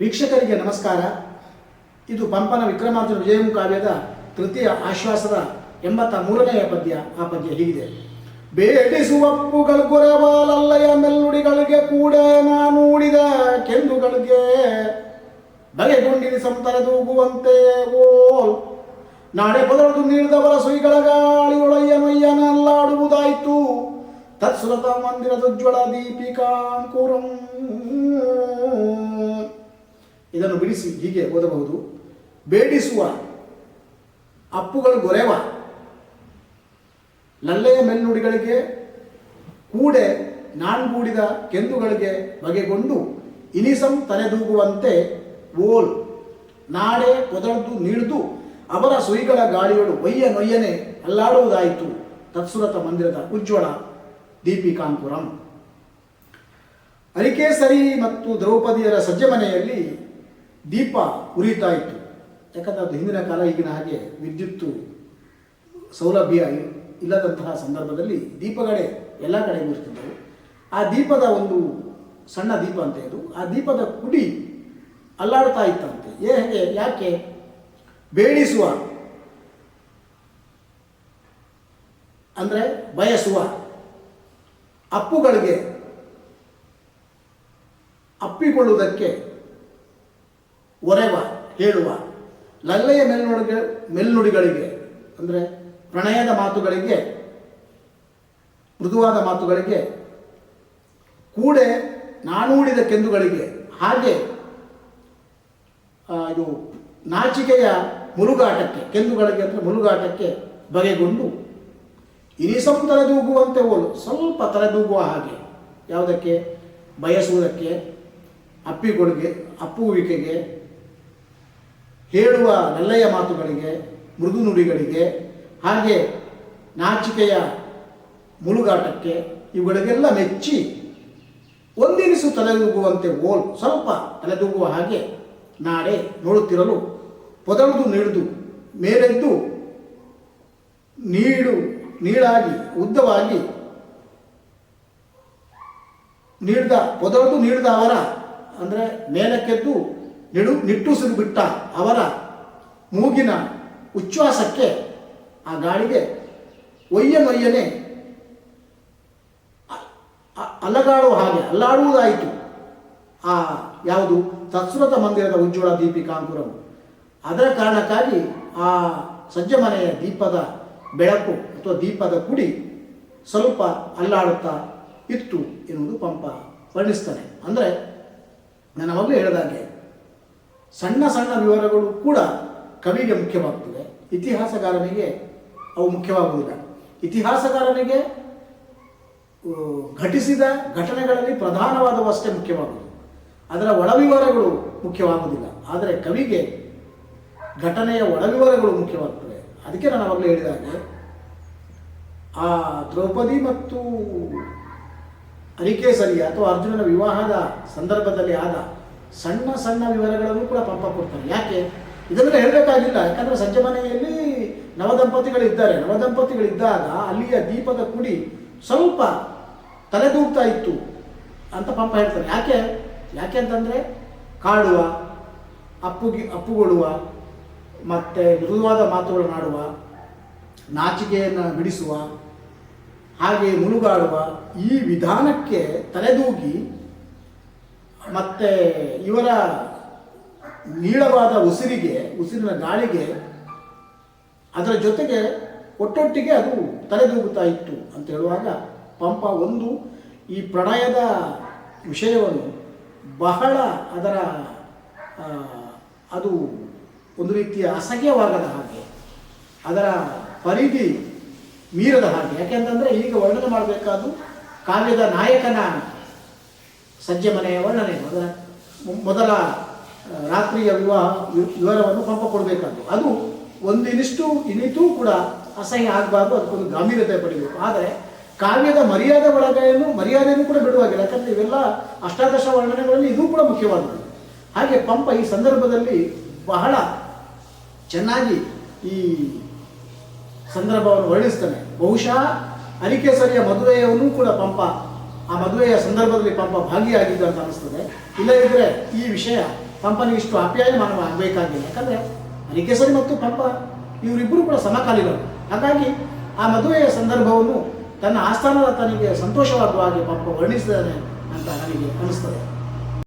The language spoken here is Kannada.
ವೀಕ್ಷಕರಿಗೆ ನಮಸ್ಕಾರ. ಇದು ಪಂಪನ ವಿಕ್ರಮಾರ್ಜುನ ವಿಜಯಂ ಕಾವ್ಯದ ತೃತೀಯ ಆಶ್ವಾಸದ ಎಂಬತ್ತ ಮೂರನೆಯ ಪದ್ಯ. ಆ ಪದ್ಯ ಹೀಗಿದೆ. ಬೇಡಿಸುವಪ್ಪುಗಳು ಗುರವಾಲಲ್ಲಯ ಮೆಲ್ಲುಡಿಗಳಿಗೆ ಕೂಡ ನಾನೂಡಿದ ಕೆಂದುಗಳಿಗೆ ಬಗೆಗೊಂಡಿನಿ ಸಂತರದೂಗುವಂತೆ ಓಲ್. ನಾಡೆ ಬದಲದು ನೀಡಿದವರ ಸುಯಿಗಳ ಗಾಳಿಯೊಳಯ್ಯನೊಯ್ಯನಲ್ಲಾಡುವುದಾಯಿತು ತತ್ಸುರತ ಮಂದಿರದುಜ್ವಳ ದೀಪಿಕಾಂಕುರಂ ಇದನ್ನು ಬಿಡಿಸಿ ಹೀಗೆ ಓದಬಹುದು. ಬೇಡಿಸುವ, ಅಪ್ಪುಗಳು ಗೊರೆವ, ಲಲ್ಲೆಯ ಮೆಲ್ನುಡಿಗಳಿಗೆ ಕೂಡೆ ನಾಣ್ಗೂಡಿದ ಕೆಂದುಗಳಿಗೆ ಬಗೆಗೊಂಡು ಇನಿಸಂ ತಲೆದೂಗುವಂತೆ ಓಲ್, ನಾಡೆ ಕೊದಳದು ನೀಡ್ದು ಅವರ ಸುಯಿಗಳ ಗಾಳಿಯೊಳು ಒಯ್ಯ ನೊಯ್ಯನೆ ಅಲ್ಲಾಡುವುದಾಯಿತು. ತತ್ಸುರತ ಮಂದಿರದ ಉಜ್ವಲ ದೀಪಿಕಾಂಕುರಂ. ಅರಿಕೇಸರಿ ಮತ್ತು ದ್ರೌಪದಿಯರ ಸಜ್ಜಮನೆಯಲ್ಲಿ ದೀಪ ಉರಿತಾ ಇತ್ತು. ಯಾಕಂದರೆ ಅದು ಹಿಂದಿನ ಕಾಲ ಈಗಿನ ಹಾಗೆ ವಿದ್ಯುತ್ತು ಸೌಲಭ್ಯ ಇಲ್ಲದಂತಹ ಸಂದರ್ಭದಲ್ಲಿ ದೀಪಗಳೇ ಎಲ್ಲ ಕಡೆ ಇರ್ತಿದ್ದವು ಆ ದೀಪದ ಒಂದು ಸಣ್ಣ ದೀಪ ಅಂತ ಇದು ಆ ದೀಪದ ಕುಡಿ ಅಲ್ಲಾಡ್ತಾ ಇತ್ತಂತೆ. ಏ, ಹೇಗೆ, ಯಾಕೆ? ಬೇಡಿಸುವ. ಅಂದರೆ ಬಯಸುವ. ಅಪ್ಪುಗಳಿಗೆ ಅಪ್ಪಿಕೊಳ್ಳುವುದಕ್ಕೆ ಒರೆವ, ಹೇಳುವ. ಲಲ್ಲೆಯ ಮೇಲ್ನುಡಿಗೆ, ಮೇಲ್ನುಡಿಗಳಿಗೆ, ಅಂದರೆ ಪ್ರಣಯದ ಮಾತುಗಳಿಗೆ, ಮೃದುವಾದ ಮಾತುಗಳಿಗೆ, ಕೂಡೆ ನಾಣೂಡಿದ ಕೆಂದುಗಳಿಗೆ, ಹಾಗೆ ಇದು ನಾಚಿಕೆಯ ಮುರುಗಾಟಕ್ಕೆ ಕೆಂದುಗಳಿಗೆ ಅಂದರೆ ಮುರುಗಾಟಕ್ಕೆ ಬಗೆಗೊಂಡು ಇನಿಸಂ ತಲೆದೂಗುವಂತೆ ಹೋಲು, ಸ್ವಲ್ಪ ತಲೆದೂಗುವ ಹಾಗೆ, ಯಾವುದಕ್ಕೆ? ಬಯಸುವುದಕ್ಕೆ, ಅಪ್ಪಿಗೊಳಿಗೆ, ಅಪ್ಪುವಿಕೆಗೆ ಹೇಳುವ ನಲ್ಲೆಯ ಮಾತುಗಳಿಗೆ, ಮೃದು ನುಡಿಗಳಿಗೆ, ಹಾಗೆ ನಾಚಿಕೆಯ ಮುಳುಗಾಟಕ್ಕೆ ಇವುಗಳಿಗೆಲ್ಲ ಮೆಚ್ಚಿ ಒಂದಿನಿಸು ತಲೆದೂಗುವಂತೆ ಓಲ್ ಸ್ವಲ್ಪ ತಲೆದೂಗುವ ಹಾಗೆ ನಾಳೆ ನೋಡುತ್ತಿರಲು ಪೊದಳದು ನೀಡಿದು ಮೇಲೆದ್ದು ನೀಡು, ನೀಳಾಗಿ, ಉದ್ದವಾಗಿ ನೀಡಿದ ಪೊದಳದು ನೀಡಿದ ಅವರ ಅಂದರೆ ಮೇಲಕ್ಕೆದ್ದು ನಿಡು ನಿಟ್ಟುಸಿರು ಬಿಟ್ಟ ಅವರ ಮೂಗಿನ ಉಚ್ಛ್ವಾಸಕ್ಕೆ ಆ ಗಾಳಿಗೆ ಒಯ್ಯನೊಯ್ಯನೆ ಅಲಗಾಡುವ ಹಾಗೆ, ಅಲ್ಲಾಡುವುದಾಯಿತು. ಆ ಯಾವುದು? ತತ್ಸುರತ ಮಂದಿರದ ಉಜ್ವಲ ದೀಪಿಕಾಂಕುರವು ಅದರ ಕಾರಣಕ್ಕಾಗಿ ಆ ಸಜ್ಜಮನೆಯ ದೀಪದ ಬೆಳಕು ಅಥವಾ ದೀಪದ ಕುಡಿ ಸ್ವಲ್ಪ ಅಲ್ಲಾಡುತ್ತಾ ಇತ್ತು ಎನ್ನುವುದು ಪಂಪ ವರ್ಣಿಸ್ತಾನೆ ಅಂದರೆ ನನ್ನ ಮಗು ಹೇಳಿದಾಗೆ ಸಣ್ಣ ಸಣ್ಣ ವಿವರಗಳು ಕೂಡ ಕವಿಗೆ ಮುಖ್ಯವಾಗ್ತದೆ. ಇತಿಹಾಸಗಾರನಿಗೆ ಅವು ಮುಖ್ಯವಾಗುವುದಿಲ್ಲ. ಇತಿಹಾಸಗಾರನಿಗೆ ಘಟಿಸಿದ ಘಟನೆಗಳಲ್ಲಿ ಪ್ರಧಾನವಾದವಷ್ಟೇ ಮುಖ್ಯವಾಗುವುದು. ಅದರ ಒಳವಿವರಗಳು ಮುಖ್ಯವಾಗುವುದಿಲ್ಲ. ಆದರೆ ಕವಿಗೆ ಘಟನೆಯ ಒಳವಿವರಗಳು ಮುಖ್ಯವಾಗ್ತವೆ. ಅದಕ್ಕೆ ನಾನು ಅವಾಗಲೇ ಹೇಳಿದಾಗೆ ಆ ದ್ರೌಪದಿ ಮತ್ತು ಅರಿಕೇಸರಿಯ ಅಥವಾ ಅರ್ಜುನನ ವಿವಾಹದ ಸಂದರ್ಭದಲ್ಲಿ ಆದ ಸಣ್ಣ ಸಣ್ಣ ವಿವರಗಳನ್ನು ಕೂಡ ಪಂಪ ಕೊಡ್ತಾರೆ. ಯಾಕೆ? ಇದನ್ನೆಲ್ಲ ಹೇಳಬೇಕಾಗಿಲ್ಲ. ಯಾಕಂದರೆ ಸಜ್ಜಮನೆಯಲ್ಲಿ ನವದಂಪತಿಗಳಿದ್ದಾರೆ. ನವದಂಪತಿಗಳಿದ್ದಾಗ ಅಲ್ಲಿಯ ದೀಪದ ಕುಡಿ ಸ್ವಲ್ಪ ತಲೆದೂಗ್ತಾ ಇತ್ತು ಅಂತ ಪಂಪ ಹೇಳ್ತಾರೆ. ಯಾಕೆ? ಯಾಕೆ ಅಂತಂದರೆ ಕಾಡುವ, ಅಪ್ಪುಗಿ ಅಪ್ಪುಗೊಳ್ಳುವ ಮತ್ತು ಮೃದುವಾದ ಮಾತುಗಳನ್ನಾಡುವ, ನಾಚಿಕೆಯನ್ನು ಬಿಡಿಸುವ ಹಾಗೆ ಮುಳುಗಾಡುವ ಈ ವಿಧಾನಕ್ಕೆ ತಲೆದೂಗಿ ಮತ್ತು ಇವರ ನೀಳವಾದ ಉಸಿರಿಗೆ, ಉಸಿರಿನ ಗಾಳಿಗೆ ಅದರ ಜೊತೆಗೆ ಒಟ್ಟೊಟ್ಟಿಗೆ ಅದು ತಲೆದೂಗುತ್ತಾ ಇತ್ತು ಅಂತ ಹೇಳುವಾಗ ಪಂಪ ಒಂದು ಈ ಪ್ರಣಯದ ವಿಷಯವನ್ನು ಬಹಳ ಅದರ ಅದು ಒಂದು ರೀತಿಯ ಅಸಹ್ಯವಾಗದ ಹಾಗೆ, ಅದರ ಪರಿಧಿ ಮೀರದ ಹಾಗೆ. ಯಾಕೆಂತಂದರೆ ಈಗ ವರ್ಣನೆ ಮಾಡಬೇಕಾದ್ದು ಕಾವ್ಯದ ನಾಯಕನ ಸಜ್ಜೆ ಮನೆಯ ವರ್ಣನೆ ಮೊದಲ ಮೊದಲ ರಾತ್ರಿಯ ವಿವಾಹ ವಿವರವನ್ನು ಪಂಪ ಕೊಡಬೇಕಾದ್ದು. ಅದು ಒಂದಿನಿಷ್ಟು ಇನಿತೂ ಕೂಡ ಅಸಹ್ಯ ಆಗಬಾರ್ದು, ಅದಕ್ಕೊಂದು ಗಾಂಭೀರ್ಯತೆ ಪಡಿಬೇಕು. ಆದರೆ ಕಾವ್ಯದ ಮರ್ಯಾದೆ ಒಳಗೆಯನ್ನು ಮರ್ಯಾದೆಯನ್ನು ಕೂಡ ಬಿಡುವಾಗಿಲ್ಲ. ಯಾಕಂದರೆ ಇವೆಲ್ಲ ಅಷ್ಟಾದಶ ವರ್ಣನೆಗಳಲ್ಲಿ ಇದೂ ಕೂಡ ಮುಖ್ಯವಾದದ್ದು. ಹಾಗೆ ಪಂಪ ಈ ಸಂದರ್ಭದಲ್ಲಿ ಬಹಳ ಚೆನ್ನಾಗಿ ಈ ಸಂದರ್ಭವನ್ನು ವರ್ಣಿಸ್ತಾನೆ. ಬಹುಶಃ ಅರಿಕೇಸರಿಯ ಮದುವೆಯವನ್ನು ಕೂಡ ಪಂಪ ಆ ಮದುವೆಯ ಸಂದರ್ಭದಲ್ಲಿ ಪಂಪ ಭಾಗಿಯಾಗಿದ್ದ ಅಂತ ಅನಿಸ್ತದೆ ಇಲ್ಲದಿದ್ದರೆ ಈ ವಿಷಯ ಪಂಪನಿಗೆ ಇಷ್ಟು ಅಪ್ಯಾಯಮಾನ ಆಗಬೇಕಾಗಿಲ್ಲ. ಯಾಕಂದರೆ ಅನಿಕೇಸರಿ ಮತ್ತು ಪಂಪ ಇವರಿಬ್ಬರು ಕೂಡ ಸಮಕಾಲೀನರು. ಹಾಗಾಗಿ ಆ ಮದುವೆಯ ಸಂದರ್ಭವನ್ನು ತನ್ನ ಆಸ್ಥಾನದ ತನಗೆ ಸಂತೋಷವಾಗುವ ಹಾಗೆ ಪಂಪ ವರ್ಣಿಸಿದ್ದಾನೆ ಅಂತ ನನಗೆ ಅನಿಸ್ತದೆ